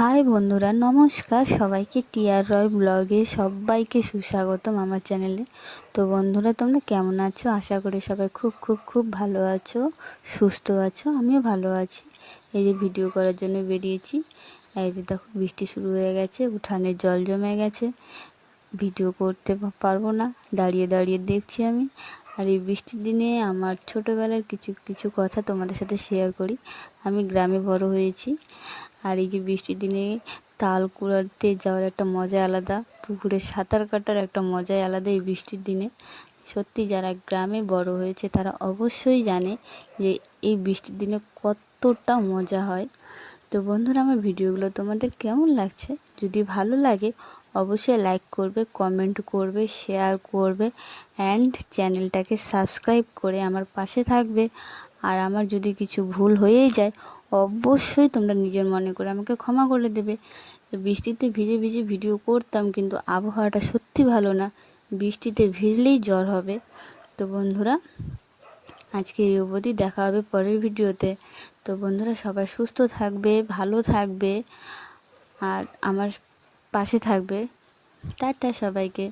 High বন্ধুরা, নমস্কার। সবাইকে টিআর রয় ব্লগে সবাইকে সুস্বাগতম আমার চ্যানেলে। তো বন্ধুরা, তোমরা কেমন আছো? আশা করি সবাই খুব খুব খুব ভালো আছো, সুস্থ আছো, আমিও ভালো আছি। এই যে ভিডিও করার জন্য বেরিয়েছি। এই যে দেখো, বৃষ্টি শুরু হয়ে গেছে, উঠানে জল জমে গেছে। ভিডিও করতে পারব না, দাঁড়িয়ে দাঁড়িয়ে দেখছি আমি। আর এই বৃষ্টির দিনে আমার ছোটোবেলার কিছু কিছু কথা তোমাদের সাথে শেয়ার করি। আমি গ্রামে বড় হয়েছি। আর এই যে বৃষ্টির দিনে তাল কুড়াতে যাওয়ার একটা মজা আলাদা, পুকুরে সাঁতার কাটার একটা মজাই আলাদা এই বৃষ্টির দিনে। সত্যি যারা গ্রামে বড় হয়েছে তারা অবশ্যই জানে যে এই বৃষ্টির দিনে কতটা মজা হয়। তো বন্ধুরা, আমার ভিডিওগুলো তোমাদের কেমন লাগছে? যদি ভালো লাগে, অবশ্যই লাইক করবে কমেন্ট করবে শেয়ার করবে অ্যান্ড চ্যানেলটাকে সাবস্ক্রাইব করে আমার পাশে থাকবে। আর আমার যদি কিছু ভুল হয়েই যায় অবশ্যই তোমরা নিজের মনে করে আমাকে ক্ষমা করে দেবে। বৃষ্টিতে ভিজে ভিজে ভিডিও করতাম কিন্তু আবহাওয়াটা সত্যি ভালো না। বৃষ্টিতে ভিজলেই জ্বর হবে। তো বন্ধুরা আজকে এই অবধি দেখা হবে পরের ভিডিওতে। তো বন্ধুরা, সবাই সুস্থ থাকবে, ভালো থাকবে, আর আমার পাশে থাকবে। টাটা সবাইকে।